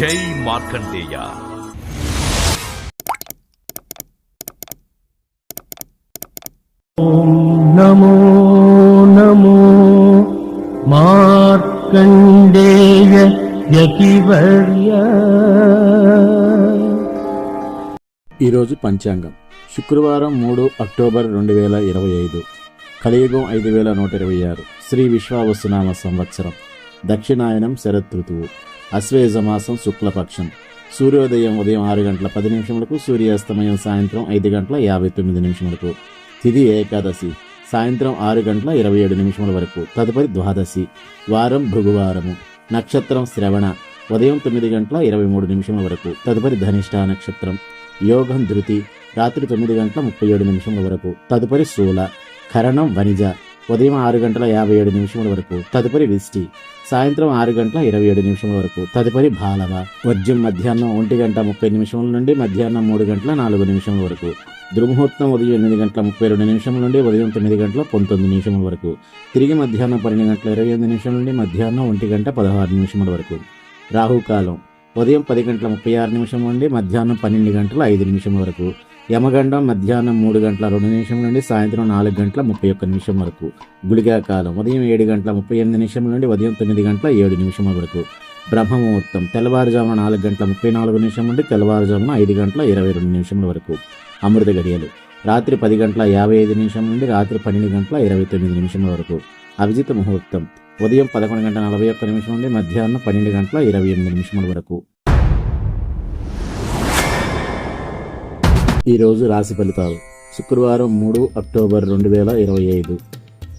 జై మార్కండేయ. నమో నమో మార్కండేయ యతివర్య. ఈరోజు పంచాంగం. శుక్రవారం మూడు అక్టోబర్ రెండు వేల ఇరవై ఐదు. కలియుగం ఐదు వేల నూట ఇరవై ఆరు. శ్రీ విశ్వావసునామ సంవత్సరం. దక్షిణాయనం శరత్ ఋతువు అశ్వేజ మాసం శుక్లపక్షం. సూర్యోదయం ఉదయం ఆరు గంటల పది నిమిషములకు సూర్యాస్తమయం సాయంత్రం ఐదు గంటల యాభై తొమ్మిది నిమిషములకు. తిది ఏకాదశి సాయంత్రం ఆరు గంటల ఇరవై ఏడు నిమిషముల వరకు. తదుపరి ద్వాదశి వారం భృగువారము. నక్షత్రం శ్రవణ ఉదయం తొమ్మిది గంటల ఇరవై మూడు నిమిషముల వరకు. తదుపరి ధనిష్ట నక్షత్రం యోగం ధృతి రాత్రి తొమ్మిది గంటల ముప్పై ఏడు నిమిషముల వరకు. తదుపరి శూల కరణం వనిజ ఉదయం ఆరు గంటల యాభై ఏడు నిమిషముల వరకు తదుపరి విష్టి సాయంత్రం ఆరు గంటల ఇరవై ఏడు నిమిషముల వరకు తదుపరి బాలవ వర్జ్యం మధ్యాహ్నం ఒంటి గంట ముప్పై నిమిషముల నుండి మధ్యాహ్నం మూడు గంటల నాలుగు నిమిషముల వరకు దుర్ముహూర్తం ఉదయం ఎనిమిది గంటల ముప్పై రెండు నిమిషముల నుండి ఉదయం తొమ్మిది గంటల పంతొమ్మిది నిమిషముల వరకు తిరిగి మధ్యాహ్నం పన్నెండు గంటల ఇరవై ఎనిమిది నిమిషం నుండి మధ్యాహ్నం ఒంటి గంట పదహారు నిమిషముల వరకు రాహుకాలం ఉదయం పది గంటల ముప్పై ఆరు నిమిషం నుండి మధ్యాహ్నం పన్నెండు గంటల ఐదు నిమిషం వరకు యమగండం మధ్యాహ్నం మూడు గంటల రెండు నిమిషం నుండి సాయంత్రం నాలుగు గంటల ముప్పై ఒక్క నిమిషం వరకు. గుళిగా కాలం ఉదయం ఏడు గంటల ముప్పై ఎనిమిది నిమిషం నుండి ఉదయం తొమ్మిది గంటల ఏడు నిమిషం వరకు. బ్రహ్మముహూర్తం తెల్లవారుజామున నాలుగు గంటల ముప్పై నాలుగు నిమిషం నుండి తెల్లవారుజామున ఐదు గంటల ఇరవై రెండు నిమిషముల వరకు. అమృత గడియలు. రాత్రి పది గంటల యాభై ఐదు నిమిషం నుండి రాత్రి పన్నెండు గంటల ఇరవై తొమ్మిది నిమిషముల వరకు. అభిజిత ముహూర్తం. ఉదయం పదకొండు గంటల నలభై ఒక్క నిమిషం నుండి మధ్యాహ్నం పన్నెండు గంటల ఇరవై ఎనిమిది నిమిషముల వరకు. ఈరోజు రాశి ఫలితాలు. శుక్రవారం మూడు అక్టోబర్ రెండు వేల ఇరవై ఐదు.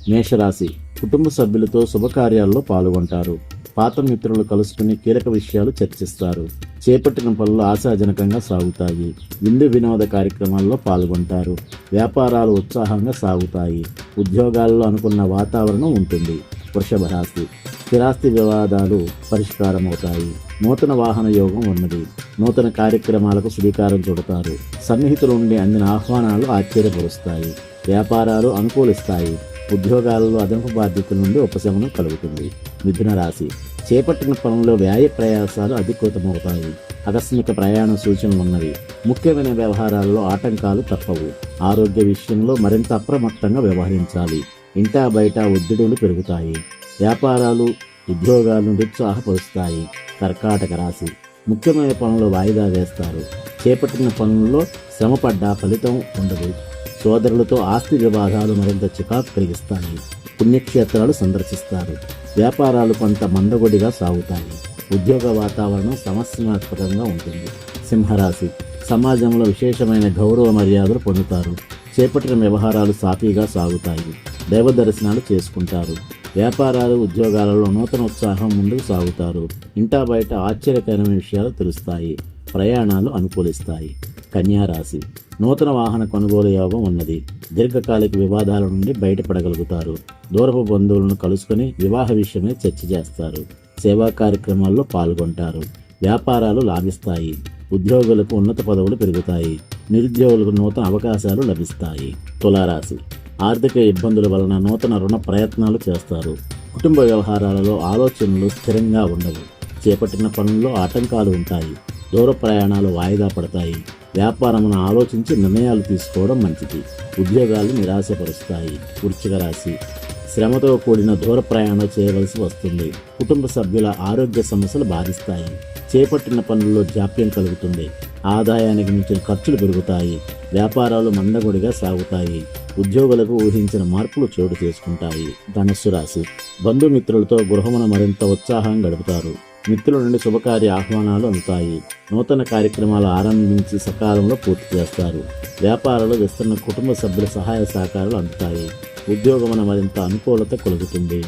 మేషరాశి కుటుంబ సభ్యులతో శుభకార్యాల్లో పాల్గొంటారు. పాత మిత్రులు కలుసుకుని కీలక విషయాలు చర్చిస్తారు. చేపట్టిన పనులు ఆశాజనకంగా సాగుతాయి. విందు వినోద కార్యక్రమాల్లో పాల్గొంటారు. వ్యాపారాలు ఉత్సాహంగా సాగుతాయి. ఉద్యోగాల్లో అనుకున్న వాతావరణం ఉంటుంది. వృషభ రాశి స్థిరాస్తి వివాదాలు పరిష్కారమవుతాయి. నూతన వాహన యోగం ఉన్నది. నూతన కార్యక్రమాలకు శ్రీకారం చుడతారు. సన్నిహితుల నుండి అందిన ఆహ్వానాలు ఆశ్చర్యపరుస్తాయి. వ్యాపారాలు అనుకూలిస్తాయి. ఉద్యోగాలలో అదనపు బాధ్యతల నుండి ఉపశమనం కలుగుతుంది. మిథున రాశి. చేపట్టిన పనుల్లో వ్యాయ ప్రయాసాలు అధికృతమవుతాయి. ఆకస్మిక ప్రయాణ సూచనలు ఉన్నవి. ముఖ్యమైన వ్యవహారాల్లో ఆటంకాలు తప్పవు. ఆరోగ్య విషయంలో మరింత అప్రమత్తంగా వ్యవహరించాలి. ఇంటా బయట ఒత్తిడులు పెరుగుతాయి. వ్యాపారాలు ఉద్యోగాలను నిరుత్సాహపరుస్తాయి. కర్కాటక రాశి. ముఖ్యమైన పనులు వాయిదా వేస్తారు. చేపట్టిన పనుల్లో శ్రమపడ్డ ఫలితం ఉండదు. సోదరులతో ఆస్తి వివాదాలు మరింత చికాకు కలిగిస్తాయి. పుణ్యక్షేత్రాలు సందర్శిస్తారు. వ్యాపారాలు కొంత మందగొడిగా సాగుతాయి. ఉద్యోగ వాతావరణం సమస్యాత్మకంగా ఉంటుంది. సింహరాశి. సమాజంలో విశేషమైన గౌరవ మర్యాదలు పొందుతారు. చేపట్టిన వ్యవహారాలు సాఫీగా సాగుతాయి. దైవ దర్శనాలు చేసుకుంటారు. వ్యాపారాలు ఉద్యోగాలలో నూతన ఉత్సాహం ముందుకు సాగుతారు. ఇంటా బయట ఆశ్చర్యకరమైన విషయాలు తెలుస్తాయి. ప్రయాణాలు అనుకూలిస్తాయి. కన్యారాశి నూతన వాహన కొనుగోలు యోగం ఉన్నది. దీర్ఘకాలిక వివాదాల నుండి బయటపడగలుగుతారు. దూరపు బంధువులను కలుసుకొని వివాహ విషయమై చర్చ చేస్తారు. సేవా కార్యక్రమాల్లో పాల్గొంటారు. వ్యాపారాలు లాభిస్తాయి. ఉద్యోగులకు ఉన్నత పదవులు పెరుగుతాయి. నిరుద్యోగులకు నూతన అవకాశాలు లభిస్తాయి. తులారాశి. ఆర్థిక ఇబ్బందుల వలన నూతన రుణ ప్రయత్నాలు చేస్తారు. కుటుంబ వ్యవహారాలలో ఆలోచనలు స్థిరంగా ఉండవు. చేపట్టిన పనుల్లో ఆటంకాలు ఉంటాయి. దూర ప్రయాణాలు వాయిదా పడతాయి. వ్యాపారమును ఆలోచించి నిర్ణయాలు తీసుకోవడం మంచిది. ఉద్యోగాలు నిరాశపరుస్తాయి. వృచ్చిక రాశి. శ్రమతో కూడిన దూర ప్రయాణం చేయవలసి వస్తుంది. కుటుంబ సభ్యుల ఆరోగ్య సమస్యలు బాధిస్తాయి. చేపట్టిన పనుల్లో జాప్యం కలుగుతుంది. ఆదాయానికి మించిన ఖర్చులు పెరుగుతాయి వ్యాపారాలు మందగుడిగా సాగుతాయి ఉద్యోగులకు ఊహించిన మార్పులు చోటు చేసుకుంటాయి. ధనస్సు రాశి. బంధుమిత్రులతో గృహమున మరింత ఉత్సాహం గడుపుతారు. మిత్రుల నుండి శుభకార్య ఆహ్వానాలు అందుతాయి. నూతన కార్యక్రమాలు ఆరంభించి సకాలంలో పూర్తి చేస్తారు. వ్యాపారాలు విస్తరణ కుటుంబ సభ్యుల సహాయ సహకారాలు అందుతాయి. ఉద్యోగమున మరింత అనుకూలత కలుగుతుంది.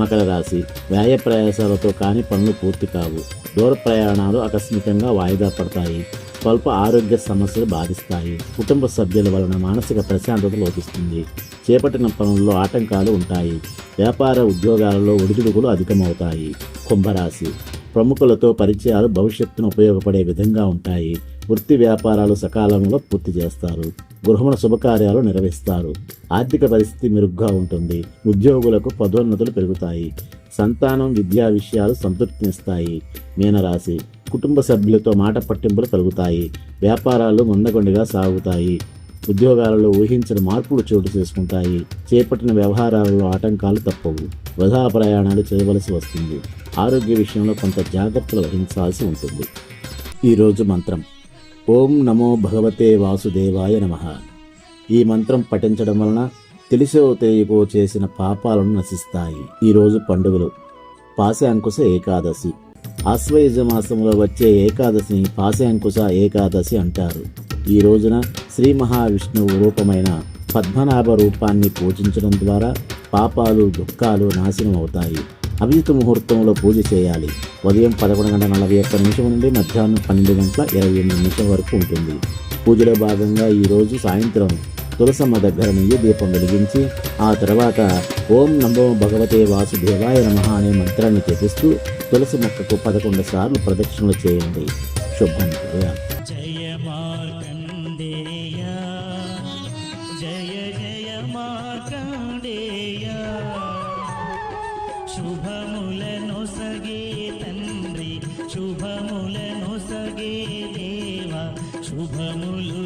మకర రాశి వ్యాయ ప్రయాసాలతో కాని పనులు పూర్తి కావు. దూర ప్రయాణాలు ఆకస్మికంగా వాయిదా పడతాయి. స్వల్ప ఆరోగ్య సమస్యలు బాధిస్తాయి. కుటుంబ సభ్యుల వలన మానసిక ప్రశాంతత లోపిస్తుంది. చేపట్టిన పనుల్లో ఆటంకాలు ఉంటాయి. వ్యాపార ఉద్యోగాలలో ఒడిదుడుకులు అధికమవుతాయి. కుంభరాశి. ప్రముఖులతో పరిచయాలు భవిష్యత్తును ఉపయోగపడే విధంగా ఉంటాయి. వృత్తి వ్యాపారాలు సకాలంలో పూర్తి చేస్తారు. గృహమున శుభకార్యాలు నిర్వహిస్తారు. ఆర్థిక పరిస్థితి మెరుగ్గా ఉంటుంది. ఉద్యోగులకు పదోన్నతులు పెరుగుతాయి. సంతానం విద్యా విషయాలు సంతృప్తినిస్తాయి. మీనరాశి కుటుంబ సభ్యులతో మాట పట్టింపులు కలుగుతాయి వ్యాపారాలు ముందగొండిగా సాగుతాయి. ఉద్యోగాలలో ఊహించిన మార్పులు చోటు చేసుకుంటాయి. చేపట్టిన వ్యవహారాలలో ఆటంకాలు తప్పవు. వృధా ప్రయాణాలు చేయవలసి వస్తుంది. ఆరోగ్య విషయంలో కొంత జాగ్రత్తలు వహించాల్సి ఉంటుంది. ఈరోజు మంత్రం. ఓం నమో భగవతే వాసుదేవాయ నమ. ఈ మంత్రం పఠించడం వలన తెలిసో తెలియకో చేసిన పాపాలను నశిస్తాయి. ఈరోజు పండుగలు. పాశాంకుశ ఏకాదశి. ఆశ్వయుజ మాసంలో వచ్చే ఏకాదశిని పాశాంకుశ ఏకాదశి అంటారు. ఈ రోజున శ్రీ మహావిష్ణువు రూపమైన పద్మనాభ రూపాన్ని పూజించడం ద్వారా పాపాలు దుఃఖాలు నాశనం అవుతాయి అభిజిత ముహూర్తంలో పూజ చేయాలి. ఉదయం పదకొండు గంటల నలభై ఒక్క నిమిషం నుండి మధ్యాహ్నం పన్నెండు గంటల ఇరవై ఎనిమిది నిమిషం వరకు ఉంటుంది. పూజలో భాగంగా ఈరోజు సాయంత్రం తులసమ్మ దగ్గర నెయ్యి దీపం వెలిగించి ఆ తర్వాత ఓం నమో భగవతే వాసుదేవాయ నమః అనే మంత్రాన్ని జపిస్తూ తులసి మొక్కకు పదకొండు సార్లు ప్రదక్షిణలు చేయండి. శుభం. జయ శుభములను సగే దేవా శుభములు